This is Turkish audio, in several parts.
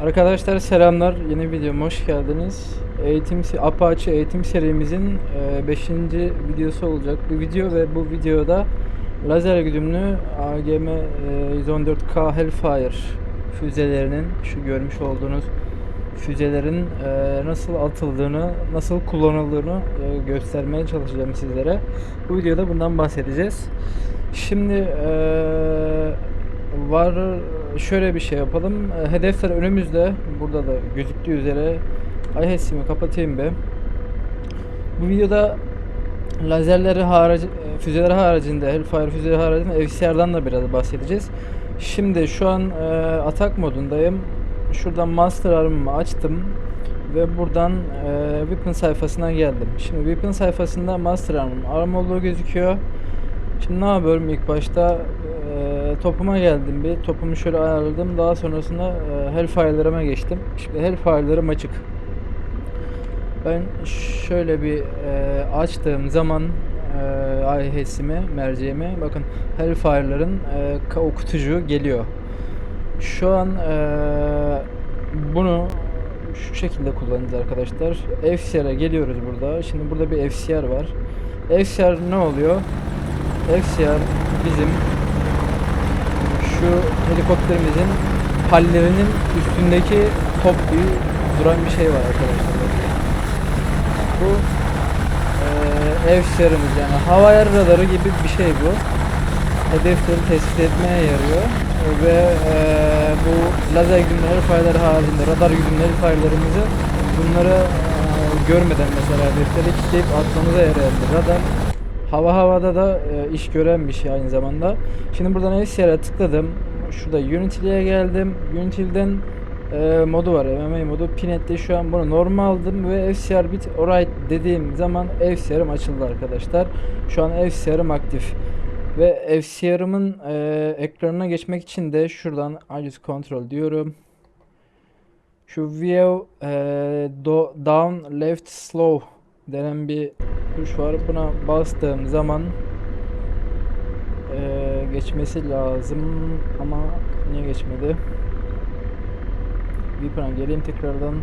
Arkadaşlar selamlar. Yeni videoma hoş geldiniz. Eğitim Apache eğitim serimizin 5. videosu olacak. Bu video ve bu videoda lazer güdümlü AGM e, 114K Hellfire füzelerinin şu görmüş olduğunuz füzelerin e, nasıl atıldığını, nasıl kullanıldığını e, göstermeye çalışacağım sizlere. Bu videoda bundan bahsedeceğiz. Şimdi e, var şöyle bir şey yapalım. E, Hedefler önümüzde. Burada da gözüktüğü üzere IHS'imi kapatayım be. Bu videoda lazerleri harici, e, füzeleri haricinde, Hellfire füzeleri haricinde FCR'dan da biraz bahsedeceğiz. Şimdi şu an e, atak modundayım. Şuradan Master Arm'ımı açtım ve buradan e, Weapon sayfasına geldim. Şimdi Weapon sayfasında Master Arm'ım arm olduğu gözüküyor. Şimdi ne yapıyorum ilk başta topuma geldim bir topumu şöyle ayarladım daha sonrasında e, Hellfire'larıma geçtim. Şimdi Hellfire'larım açık. Ben şöyle bir e, açtığım zaman e, IHS'imi, merceğimi bakın Hellfire'ların e, o kutucuğu geliyor. Şu an e, bunu şu şekilde kullanacağız arkadaşlar. FCR'e geliyoruz burada. Şimdi burada bir FCR var. FCR ne oluyor? FCR bizim şu helikopterimizin hallerinin üstündeki top gibi duran bir şey var arkadaşlar. Bu eee FCR'ımız yani hava yer radarı gibi bir şey bu. Hedefleri tespit etmeye yarıyor ve eee, bu lazer güdümleri fayları haricinde radar güdümleri faylarımızı bunları eee, görmeden mesela hedefleri kilitleyip atmamıza yarayan bir radar Hava havada da e, iş gören bir şey aynı zamanda. Şimdi buradan FCR'e tıkladım. Şurada Unity'ye geldim. Unity'den e, modu var. MMA modu. Pinet'te şu an bunu normal aldım ve FCR bit alright dediğim zaman FCR'ım açıldı arkadaşlar. Şu an FCR'ım aktif. Ve FCR'ımın e, ekranına geçmek için de şuradan aciz kontrol diyorum. Şu view e, do, down left slow denen bir tuş var. Buna bastığım zaman eee, geçmesi lazım ama niye geçmedi? Weapon'a geleyim tekrardan.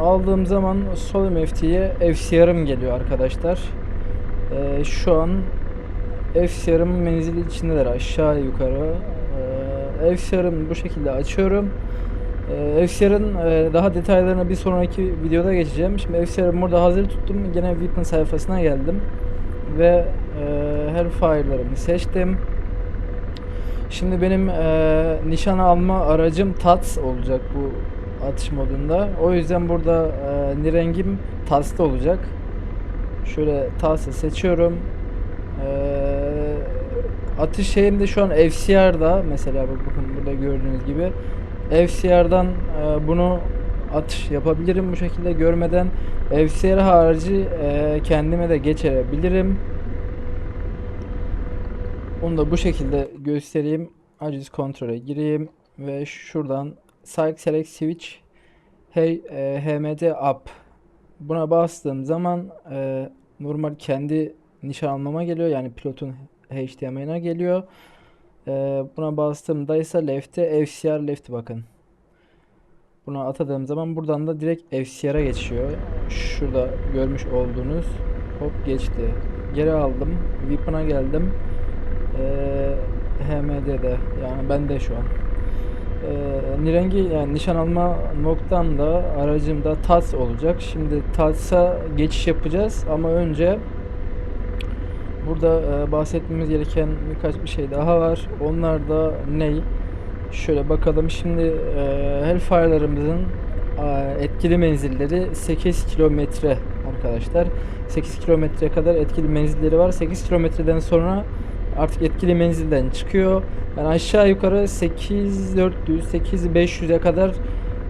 Aldığım zaman sol MFT'ye FCR'ım geliyor arkadaşlar. Eee, şu an FCR'ın menzili içindeler aşağı yukarı. Ee, FCR'ın bu şekilde açıyorum. Ee, FCR'ın e, daha detaylarına bir sonraki videoda geçeceğim. Şimdi FCR'ımı burada hazır tuttum. Gene Weapon sayfasına geldim. Ve e, Hellfire'larımı seçtim. Şimdi benim e, nişan alma aracım TATS olacak bu atış modunda. O yüzden burada e, nirengim TATS'ta olacak. Şöyle TATS'ı seçiyorum. Eee atış şeyim de şu an FCR'da mesela bak- bakın burada gördüğünüz gibi FCR'dan eee, bunu atış yapabilirim bu şekilde görmeden FCR harici eee, kendime de geçirebilirim. Onu da bu şekilde göstereyim. Aciz kontrole gireyim ve şuradan Psych Select Switch Hey eee, HMD Up Buna bastığım zaman eee, normal kendi nişan almama geliyor. Yani pilotun HDMI'ına geliyor. Ee, buna bastığımda ise left'e FCR left bakın. Buna atadığım zaman buradan da direkt FCR'a geçiyor. Şurada görmüş olduğunuz hop geçti. Geri aldım. Weapon'a geldim. Ee, HMD'de yani bende şu an. Ee, Nirengi yani nişan alma noktam da aracımda TAS olacak. Şimdi TAS'a geçiş yapacağız ama önce Burada e, bahsetmemiz gereken birkaç bir şey daha var. Onlar da ney? Şöyle bakalım. Şimdi e, Hellfire'larımızın e, etkili menzilleri 8 kilometre arkadaşlar. 8 kilometreye kadar etkili menzilleri var. 8 kilometreden sonra artık etkili menzilden çıkıyor. Yani aşağı yukarı 8400 8500'e kadar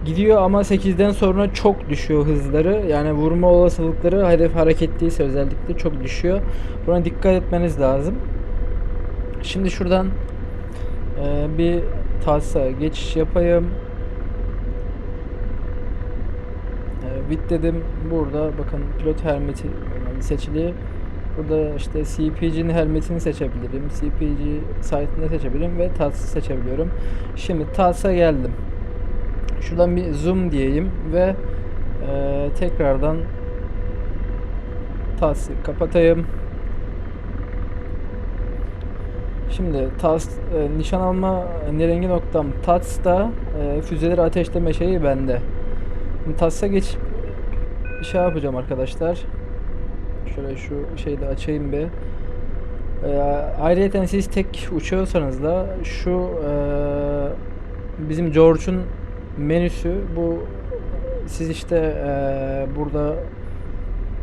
gidiyor ama 8'den sonra çok düşüyor hızları. Yani vurma olasılıkları hedef hareketliyse özellikle çok düşüyor. Buna dikkat etmeniz lazım. Şimdi şuradan e, bir TAS'a geçiş yapayım. E, Bit dedim. Burada bakın pilot helmeti yani seçili. Burada işte CPG'nin helmetini seçebilirim. CPG site'ını seçebilirim ve TATS'ı seçebiliyorum. Şimdi TATS'a geldim. Şuradan bir zoom diyeyim ve eee, tekrardan TATS'ı kapatayım. Şimdi TAS e, nişan alma e, nirengi noktam TAS'ta e, füzeleri ateşleme şeyi bende. TAS'a geçip şey yapacağım arkadaşlar. Şöyle şu şeyi de açayım bir. E, ayrıyeten siz tek uçuyorsanız da şu e, bizim George'un menüsü bu siz işte e, burada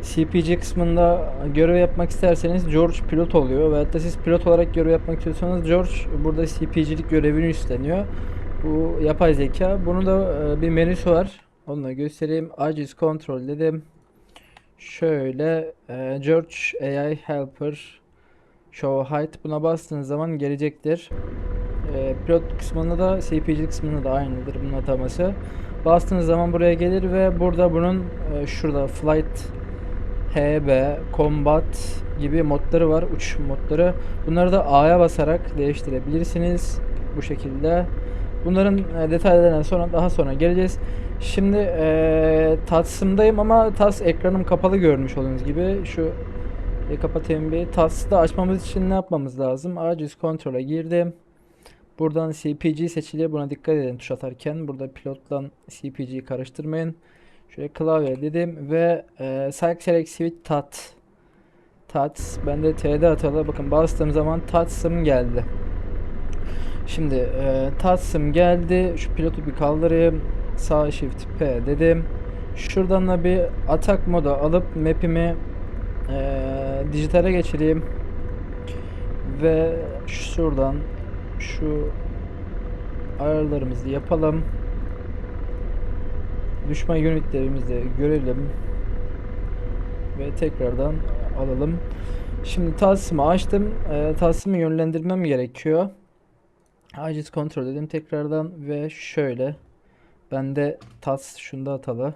CPG kısmında görev yapmak isterseniz George pilot oluyor ve hatta siz pilot olarak görev yapmak istiyorsanız George burada CPG'lik görevini üstleniyor. Bu yapay zeka. Bunu da e, bir menüsü var. Onu da göstereyim. Aciz kontrol dedim. Şöyle e, George AI Helper Show Height buna bastığınız zaman gelecektir. E, pilot kısmında da CPG kısmında da aynıdır bunun ataması. Bastığınız zaman buraya gelir ve burada bunun e, şurada flight HB, Combat gibi modları var, uçuş modları. Bunları da A'ya basarak değiştirebilirsiniz bu şekilde. Bunların e, detaylarına sonra daha sonra geleceğiz. Şimdi e, TATS'ımdayım ama TATS ekranım kapalı görmüş olduğunuz gibi. Şu e, kapatayım bir. TATS'ı açmamız için ne yapmamız lazım? Aciz kontrole girdim. Buradan CPG seçili. Buna dikkat edin tuş atarken. Burada pilotla CPG'yi karıştırmayın. Şöyle klavye dedim ve e, Select Select Switch Tat. Tats. Ben de TD atalı. Bakın bastığım zaman Tats'ım geldi. Şimdi e, Tats'ım geldi. Şu pilotu bir kaldırayım. Sağ Shift P dedim. Şuradan da bir atak moda alıp map'imi e, dijitale geçireyim. Ve şuradan şu ayarlarımızı yapalım. Düşman unitlerimizi görelim. Ve tekrardan alalım. Şimdi tasımı açtım. E, tasımı yönlendirmem gerekiyor. Aciz kontrol dedim tekrardan ve şöyle. Ben de tas şunda atalı.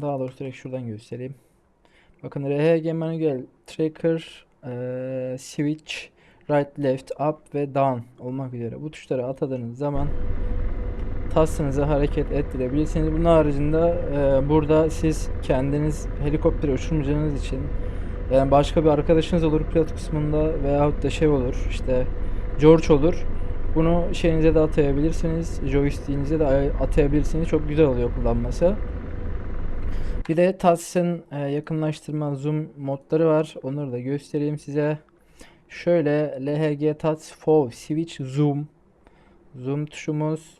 Daha doğrusu direkt şuradan göstereyim. Bakın RH manuel tracker e, switch right left up ve down olmak üzere bu tuşları atadığınız zaman tasınızı hareket ettirebilirsiniz. Bunun haricinde e, burada siz kendiniz helikopteri uçurmayacağınız için yani başka bir arkadaşınız olur pilot kısmında veyahut da şey olur işte George olur. Bunu şeyinize de atayabilirsiniz. Joystick'inize de ay- atayabilirsiniz. Çok güzel oluyor kullanması. Bir de TAS'ın e, yakınlaştırma zoom modları var. Onları da göstereyim size. Şöyle LHG TAS FOV Switch Zoom Zoom tuşumuz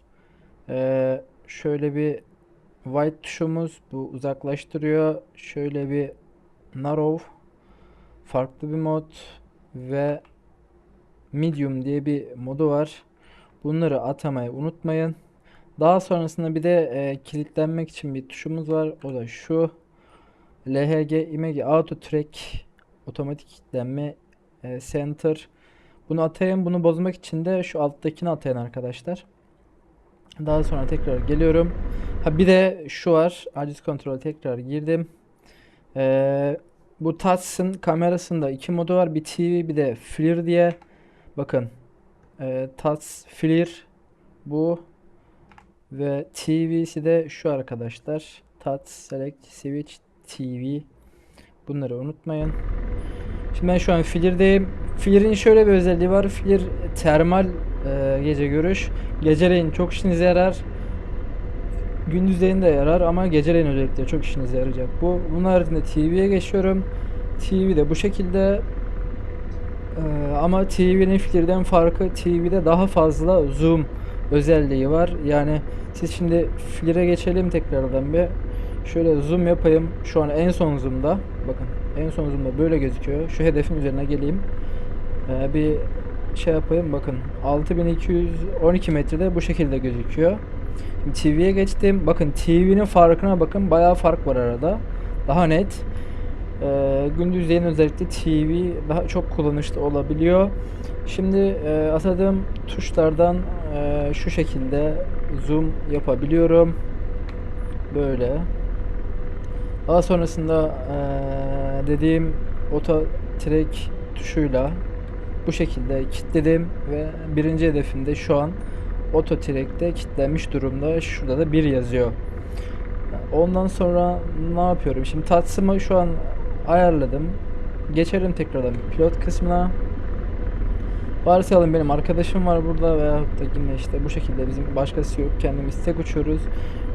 ee, şöyle bir white tuşumuz bu uzaklaştırıyor. Şöyle bir narrow farklı bir mod ve medium diye bir modu var. Bunları atamayı unutmayın. Daha sonrasında bir de e, kilitlenmek için bir tuşumuz var. O da şu. LHG IMG Auto Track otomatik kilitlenme e, center. Bunu atayın. Bunu bozmak için de şu alttakini atayın arkadaşlar. Daha sonra tekrar geliyorum. Ha bir de şu var. Aciz kontrol tekrar girdim. Ee, bu Tats'ın kamerasında iki modu var. Bir TV bir de FLIR diye. Bakın. E, Tats FLIR bu ve TV'si de şu arkadaşlar. Tats Select Switch TV. Bunları unutmayın. Şimdi ben şu an FLIR'deyim. FLIR'in şöyle bir özelliği var. FLIR termal e, gece görüş. Geceleyin çok işinize yarar. Gündüzleyin de yarar ama geceleyin özellikle çok işinize yarayacak. Bu bunun haricinde TV'ye geçiyorum. TV de bu şekilde Ee, ama TV'nin FLIR'den farkı TV'de daha fazla zoom özelliği var. Yani siz şimdi FLIR'e geçelim tekrardan bir. Şöyle zoom yapayım. Şu an en son zoom'da. Bakın en son zoom'da böyle gözüküyor. Şu hedefin üzerine geleyim. Ee, bir şey yapayım bakın 6212 metrede bu şekilde gözüküyor. TV'ye geçtim. Bakın TV'nin farkına bakın. Bayağı fark var arada. Daha net. Ee, gündüzleyin özellikle TV daha çok kullanışlı olabiliyor. Şimdi e, atadığım tuşlardan e, şu şekilde zoom yapabiliyorum. Böyle. Daha sonrasında eee, dediğim oto track tuşuyla bu şekilde kilitledim ve birinci hedefimde şu an oto track'te kilitlenmiş durumda. Şurada da 1 yazıyor. Ondan sonra ne yapıyorum? Şimdi tatsımı şu an ayarladım. Geçelim tekrardan pilot kısmına. Varsayalım benim arkadaşım var burada veyahut da yine işte bu şekilde bizim başkası yok. Kendimiz tek uçuyoruz.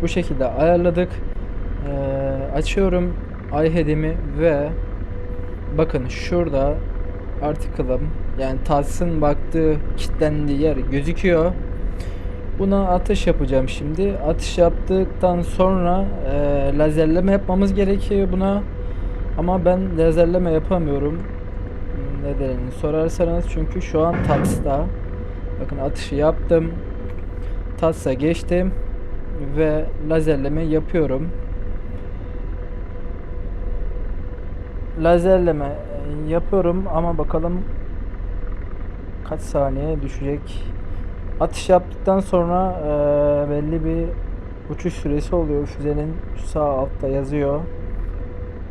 Bu şekilde ayarladık. Ee, açıyorum iHead'imi ve bakın şurada article'ım yani Tats'ın baktığı kilitlendiği yer gözüküyor. Buna atış yapacağım şimdi. Atış yaptıktan sonra e, lazerleme yapmamız gerekiyor buna. Ama ben lazerleme yapamıyorum. Nedenini sorarsanız çünkü şu an TATS'ta. Bakın atışı yaptım. TATS'a geçtim ve lazerleme yapıyorum. Lazerleme e, yapıyorum ama bakalım kaç saniye düşecek. Atış yaptıktan sonra eee, belli bir uçuş süresi oluyor. Füzenin sağ altta yazıyor.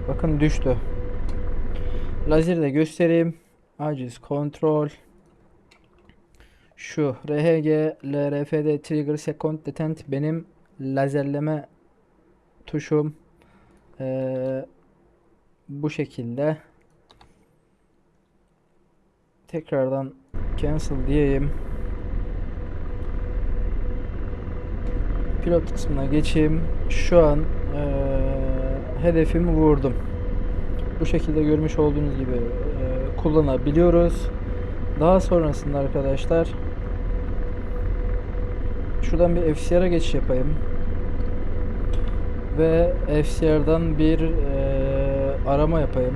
Bakın düştü. Lazeri de göstereyim. Aciz kontrol. Şu RHG LRFD Trigger Second Detent benim lazerleme tuşum. Eee, bu şekilde. Tekrardan cancel diyeyim. Pilot kısmına geçeyim. Şu an eee, hedefimi vurdum. Bu şekilde görmüş olduğunuz gibi eee, kullanabiliyoruz. Daha sonrasında arkadaşlar şuradan bir FCR'a geçiş yapayım. Ve FCR'dan bir eee, arama yapayım.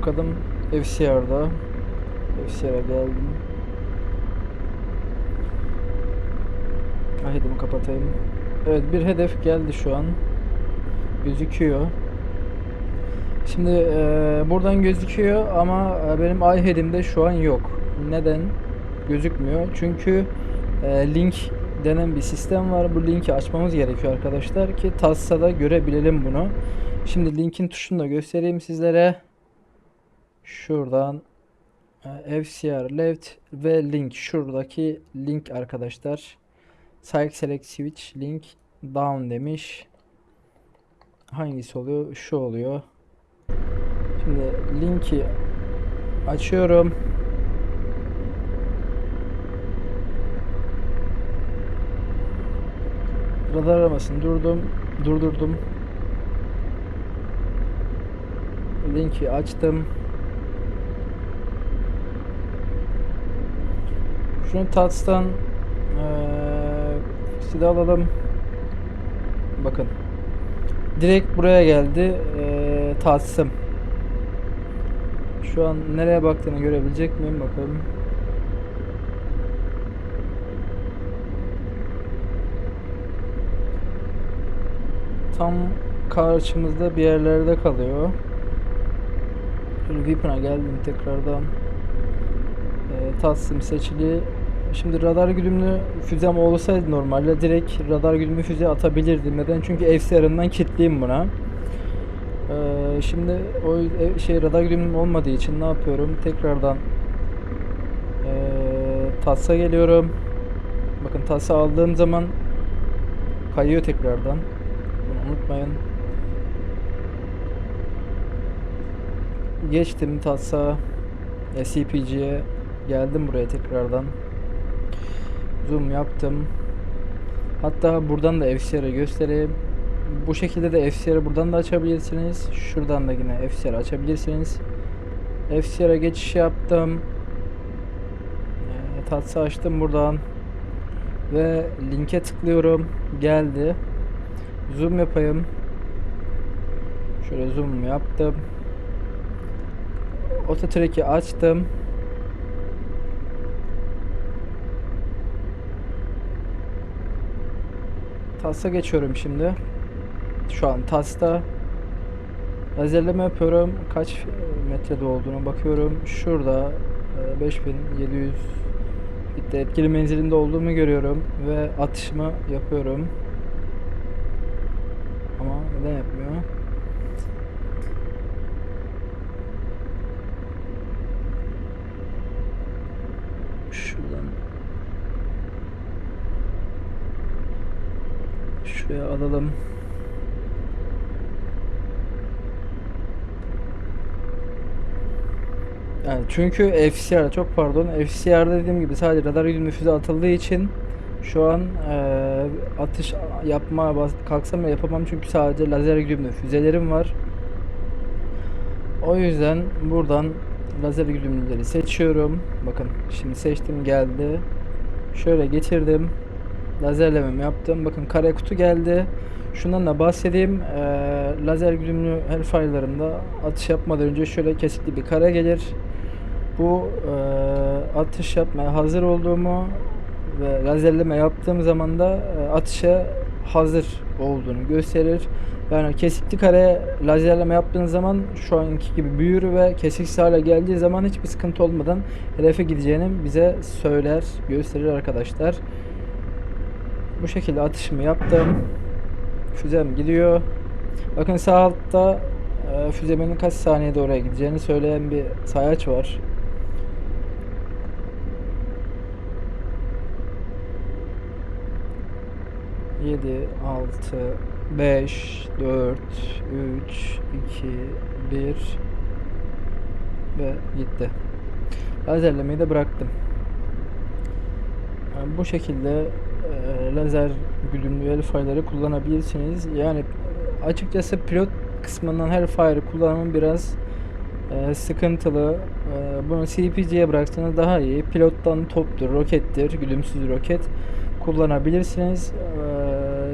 Bakalım FCR'da. FCR'a geldim. Ahedimi kapatayım. Evet bir hedef geldi şu an. Gözüküyor. Şimdi eee, buradan gözüküyor ama e, benim iHead'imde şu an yok. Neden? Gözükmüyor. Çünkü e, link denen bir sistem var. Bu linki açmamız gerekiyor arkadaşlar ki TASSa'da görebilelim bunu. Şimdi linkin tuşunu da göstereyim sizlere. Şuradan e, FCR left ve link şuradaki link arkadaşlar. Site select switch link down demiş. Hangisi oluyor? Şu oluyor. Şimdi linki açıyorum. Radar aramasını durdum. Durdurdum. Linki açtım. Şunu Tats'tan eee silah alalım. Bakın. Direkt buraya geldi. Eee Tats'ım. Şu an nereye baktığını görebilecek miyim bakalım. Tam karşımızda bir yerlerde kalıyor. Weapon'a geldim tekrardan. Ee, Tatsım seçili. Şimdi radar güdümlü füzem olsaydı normalde direkt radar güdümlü füze atabilirdim. Neden? Çünkü FCR'ından kilitliyim buna. Ee, şimdi o e- şey radar güdümlüm olmadığı için ne yapıyorum? Tekrardan ee, TAS'a geliyorum. Bakın TAS'ı aldığım zaman kayıyor tekrardan. Unutmayın. Geçtim TAS'a e, CPG'ye geldim buraya tekrardan. Zoom yaptım. Hatta buradan da FCR'ı göstereyim. Bu şekilde de FCR'ı buradan da açabilirsiniz. Şuradan da yine FCR açabilirsiniz. FCR'a geçiş yaptım. E, Tats'ı açtım buradan. Ve linke tıklıyorum. Geldi. Zoom yapayım. Şöyle zoom yaptım. Auto track'i açtım. TAS'a geçiyorum şimdi. Şu an TAS'ta lazerleme yapıyorum. Kaç metrede olduğunu bakıyorum. Şurada e, 5700 gitti. Etkili menzilinde olduğumu görüyorum ve atışımı yapıyorum. Neden yapmıyor? Şuradan Şuraya alalım. Yani çünkü FCR çok pardon FCR dediğim gibi sadece radar güdümlü füze atıldığı için şu an eee, atış yapmaya bas- kalksam yapamam çünkü sadece lazer güdümlü füzelerim var. O yüzden buradan lazer güdümlüleri seçiyorum. Bakın şimdi seçtim geldi. Şöyle getirdim. Lazerlememi yaptım. Bakın kare kutu geldi. Şundan da bahsedeyim. Eee, lazer güdümlü Hellfire'larında atış yapmadan önce şöyle kesikli bir kare gelir. Bu eee, atış yapmaya hazır olduğumu ve lazerleme yaptığım zaman da eee, atışa hazır olduğunu gösterir. Yani kesikli kare lazerleme yaptığınız zaman şu anki gibi büyür ve kesiksiz hale geldiği zaman hiçbir sıkıntı olmadan hedefe gideceğini bize söyler, gösterir arkadaşlar. Bu şekilde atışımı yaptım. Füzem gidiyor. Bakın sağ altta e, füzemin kaç saniyede oraya gideceğini söyleyen bir sayaç var. Yedi, altı, beş, dört, üç, iki, bir ve gitti. Lazerlemeyi de bıraktım. Yani bu şekilde e, lazer güdümlü Hellfire'ları kullanabilirsiniz. Yani açıkçası pilot kısmından Hellfire kullanımı biraz e, sıkıntılı. E, bunu CPG'ye bıraksanız daha iyi. Pilottan toptur, rokettir, güdümsüz roket kullanabilirsiniz.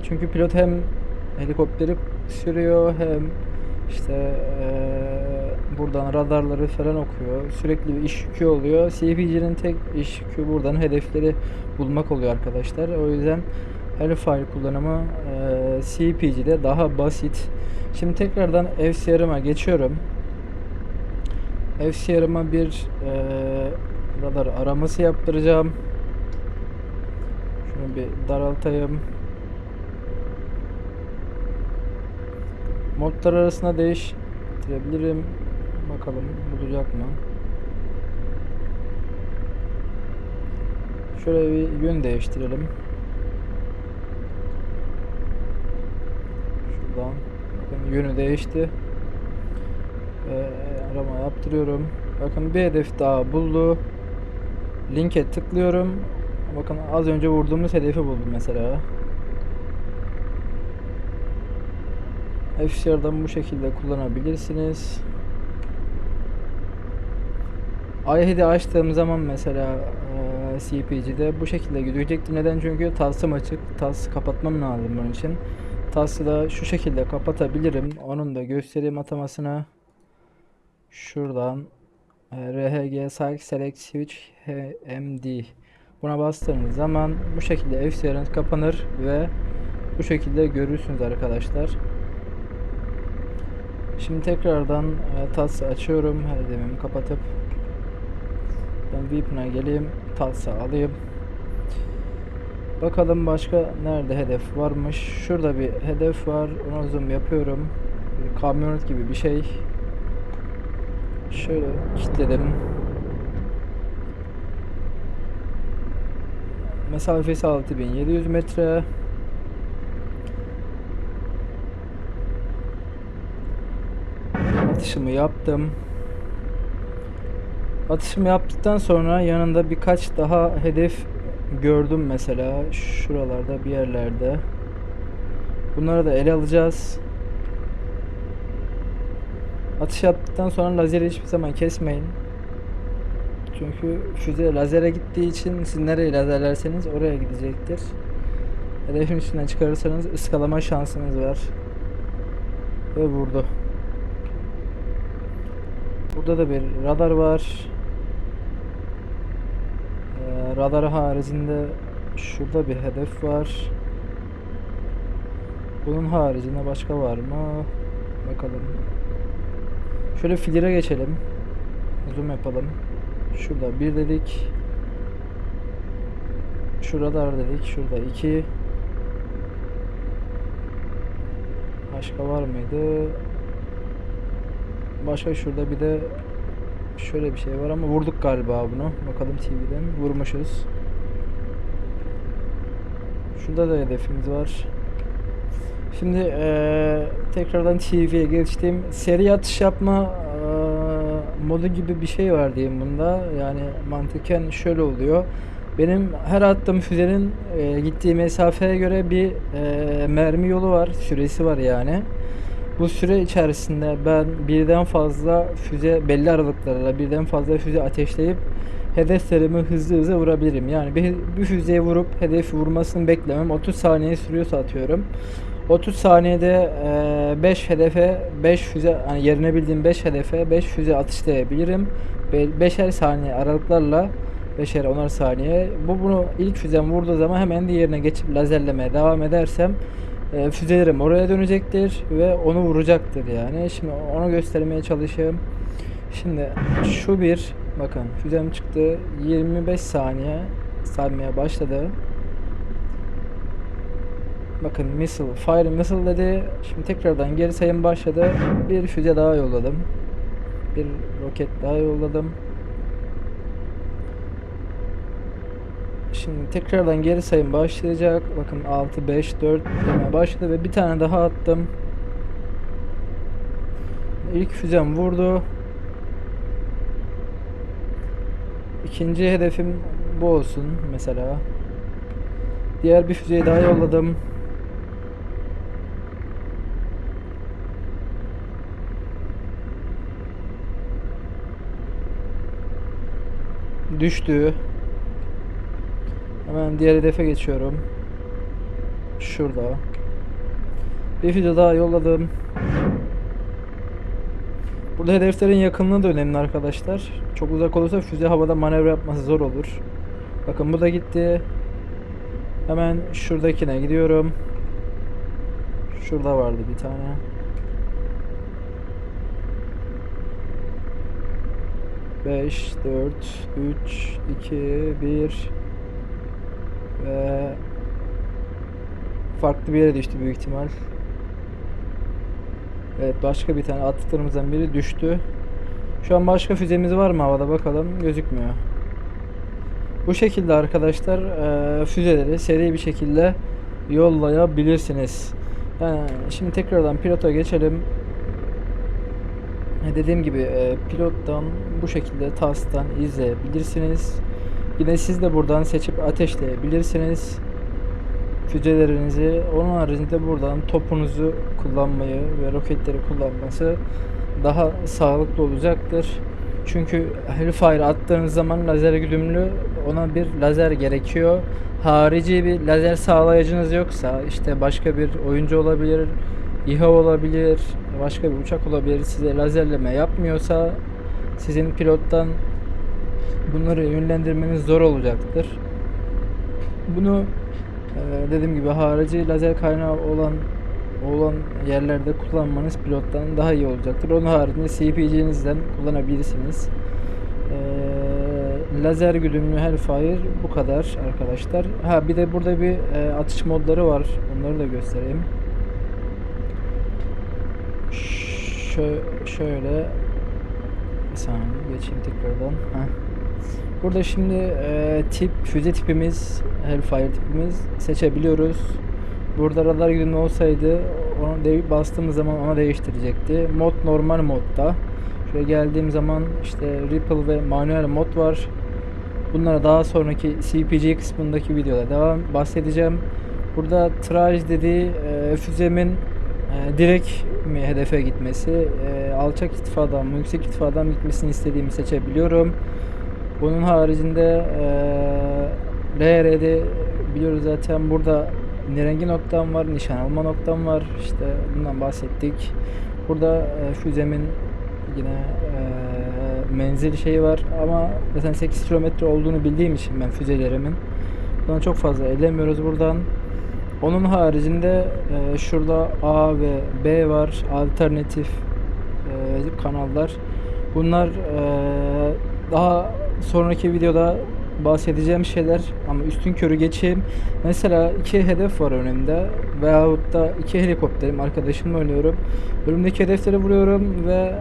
Çünkü pilot hem helikopteri sürüyor hem işte e, buradan radarları falan okuyor. Sürekli bir iş yükü oluyor. CPG'nin tek iş yükü buradan hedefleri bulmak oluyor arkadaşlar. O yüzden Hellfire kullanımı e, CPG'de daha basit. Şimdi tekrardan FCR'ıma geçiyorum. FCR'ıma bir e, radar araması yaptıracağım. Şunu bir daraltayım. Modlar arasında değiştirebilirim. Bakalım bulacak mı? Şöyle bir yön değiştirelim. Şuradan bakın yönü değişti. Ee, arama yaptırıyorum. Bakın bir hedef daha buldu. Linke tıklıyorum. Bakın az önce vurduğumuz hedefi buldum mesela. FCR'dan bu şekilde kullanabilirsiniz. iHead'i açtığım zaman mesela eee, CPG'de bu şekilde gözükecekti. Neden? Çünkü TAS'ım açık. TAS kapatmam lazım bunun için. TAS'ı da şu şekilde kapatabilirim. Onun da göstereyim atamasını. Şuradan eee, RHG Site Select Switch HMD Buna bastığınız zaman bu şekilde FCR'ınız kapanır ve bu şekilde görürsünüz arkadaşlar. Şimdi tekrardan e, TAS'ı açıyorum. Hedefimi kapatıp ben VIP'ine geleyim. TAS'ı alayım. Bakalım başka nerede hedef varmış. Şurada bir hedef var. Ona zoom yapıyorum. Bir kamyonet gibi bir şey. Şöyle kilitledim. Mesafesi 6700 metre. Atışımı yaptım. Atışımı yaptıktan sonra yanında birkaç daha hedef gördüm mesela şuralarda bir yerlerde. Bunları da ele alacağız. Atış yaptıktan sonra lazeri hiçbir zaman kesmeyin. Çünkü füze lazere gittiği için siz nereye lazerlerseniz oraya gidecektir. Hedefin üstünden çıkarırsanız ıskalama şansınız var. Ve vurdu. Burada da bir radar var. Ee, radar haricinde şurada bir hedef var. Bunun haricinde başka var mı? Bakalım. Şöyle filire geçelim. Zoom yapalım. Şurada bir dedik. Şurada dedik. Şurada iki. Başka var mıydı? Başka şurada bir de şöyle bir şey var ama vurduk galiba bunu. Bakalım TV'den. Vurmuşuz. Şurada da hedefimiz var. Şimdi eee, tekrardan TV'ye geçtim. Seri atış yapma eee, modu gibi bir şey var diyeyim bunda. Yani mantıken şöyle oluyor. Benim her attığım füzenin eee, gittiği mesafeye göre bir eee, mermi yolu var, süresi var yani. Bu süre içerisinde ben birden fazla füze belli aralıklarla birden fazla füze ateşleyip hedeflerimi hızlı hızlı vurabilirim. Yani bir, bir füzeye vurup hedefi vurmasını beklemem. 30 saniye sürüyorsa atıyorum. 30 saniyede 5 hedefe 5 füze hani yerine bildiğim 5 hedefe 5 füze atışlayabilirim. 5'er saniye aralıklarla 5'er 10'ar saniye. Bu bunu ilk füzem vurduğu zaman hemen diğerine geçip lazerlemeye devam edersem e, füzelerim oraya dönecektir ve onu vuracaktır yani. Şimdi onu göstermeye çalışayım. Şimdi şu bir bakın füzem çıktı 25 saniye sarmaya başladı. Bakın missile, fire missile dedi. Şimdi tekrardan geri sayım başladı. Bir füze daha yolladım. Bir roket daha yolladım. Şimdi tekrardan geri sayım başlayacak. Bakın 6, 5, 4 demeye başladı ve bir tane daha attım. İlk füzem vurdu. İkinci hedefim bu olsun mesela. Diğer bir füzeyi daha yolladım. Düştü. Hemen diğer hedefe geçiyorum. Şurada. Bir füze daha yolladım. Burada hedeflerin yakınlığı da önemli arkadaşlar. Çok uzak olursa füze havada manevra yapması zor olur. Bakın bu da gitti. Hemen şuradakine gidiyorum. Şurada vardı bir tane. Beş, dört, üç, iki, bir ve farklı bir yere düştü büyük ihtimal. Evet başka bir tane attıklarımızdan biri düştü. Şu an başka füzemiz var mı havada bakalım gözükmüyor. Bu şekilde arkadaşlar eee, füzeleri seri bir şekilde yollayabilirsiniz. Yani şimdi tekrardan pilota geçelim. E, Dediğim gibi e, pilottan bu şekilde TAS'tan izleyebilirsiniz. Yine siz de buradan seçip ateşleyebilirsiniz füzelerinizi. Onun haricinde buradan topunuzu kullanmayı ve roketleri kullanması daha sağlıklı olacaktır. Çünkü Hellfire attığınız zaman lazer güdümlü ona bir lazer gerekiyor. Harici bir lazer sağlayıcınız yoksa işte başka bir oyuncu olabilir, İHA olabilir, başka bir uçak olabilir size lazerleme yapmıyorsa sizin pilottan bunları yönlendirmeniz zor olacaktır. Bunu e, dediğim gibi harici lazer kaynağı olan olan yerlerde kullanmanız pilottan daha iyi olacaktır. Onun haricinde CPG'nizden kullanabilirsiniz. E, lazer güdümlü Hellfire bu kadar arkadaşlar. Ha bir de burada bir e, atış modları var. Onları da göstereyim. Şö- şöyle bir saniye geçeyim tekrardan. Heh. Burada şimdi e, tip füze tipimiz, Hellfire tipimiz seçebiliyoruz. Burada radar güdümlü olsaydı onu de- bastığımız zaman ona değiştirecekti. Mod normal modda. Şöyle geldiğim zaman işte Ripple ve manuel mod var. Bunlara daha sonraki CPG kısmındaki videoda devam bahsedeceğim. Burada Traj dediği e, füzemin e, direkt mi hedefe gitmesi, e, alçak irtifadan mı yüksek irtifadan gitmesini istediğimi seçebiliyorum. Bunun haricinde e, LR'de biliyoruz zaten burada nirengi noktam var, nişan alma noktam var. İşte bundan bahsettik. Burada e, füzemin yine e, menzil şeyi var ama zaten 8 kilometre olduğunu bildiğim için ben füzelerimin. Bundan çok fazla ellemiyoruz buradan. Onun haricinde e, şurada A ve B var. Alternatif e, kanallar. Bunlar e, daha sonraki videoda bahsedeceğim şeyler ama üstün körü geçeyim. Mesela iki hedef var önümde veyahut da iki helikopterim arkadaşımla oynuyorum. Önümdeki hedefleri vuruyorum ve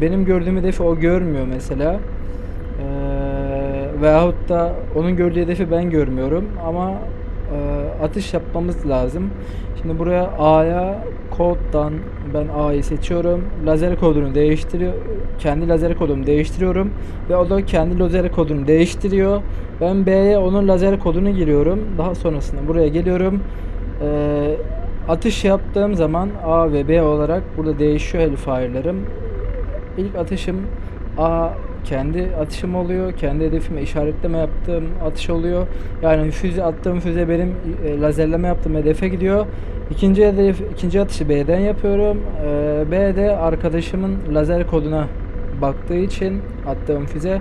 benim gördüğüm hedefi o görmüyor mesela. Ee, veyahut da onun gördüğü hedefi ben görmüyorum ama e, atış yapmamız lazım. Şimdi buraya A'ya koddan ben A'yı seçiyorum. Lazer kodunu değiştiriyor. Kendi lazer kodumu değiştiriyorum ve o da kendi lazer kodunu değiştiriyor. Ben B'ye onun lazer kodunu giriyorum. Daha sonrasında buraya geliyorum. Ee, atış yaptığım zaman A ve B olarak burada değişiyor Hellfire'larım. İlk atışım A kendi atışım oluyor. Kendi hedefime işaretleme yaptığım atış oluyor. Yani füze attığım füze benim e, lazerleme yaptığım hedefe gidiyor. İkinci hedef ikinci atışı B'den yapıyorum. Ee, B'de arkadaşımın lazer koduna baktığı için attığım füze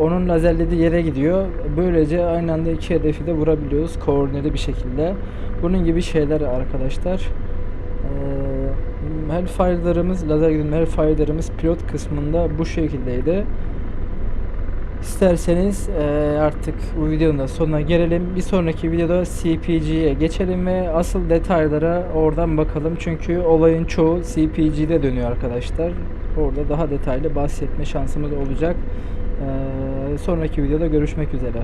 onun lazerlediği yere gidiyor. Böylece aynı anda iki hedefi de vurabiliyoruz koordineli bir şekilde. Bunun gibi şeyler arkadaşlar. Hellfire'larımız, lazer güdümlü Hellfire'larımız pilot kısmında bu şekildeydi. İsterseniz eee, artık bu videonun da sonuna gelelim. Bir sonraki videoda CPG'ye geçelim ve asıl detaylara oradan bakalım. Çünkü olayın çoğu CPG'de dönüyor arkadaşlar. Orada daha detaylı bahsetme şansımız olacak. Eee, sonraki videoda görüşmek üzere.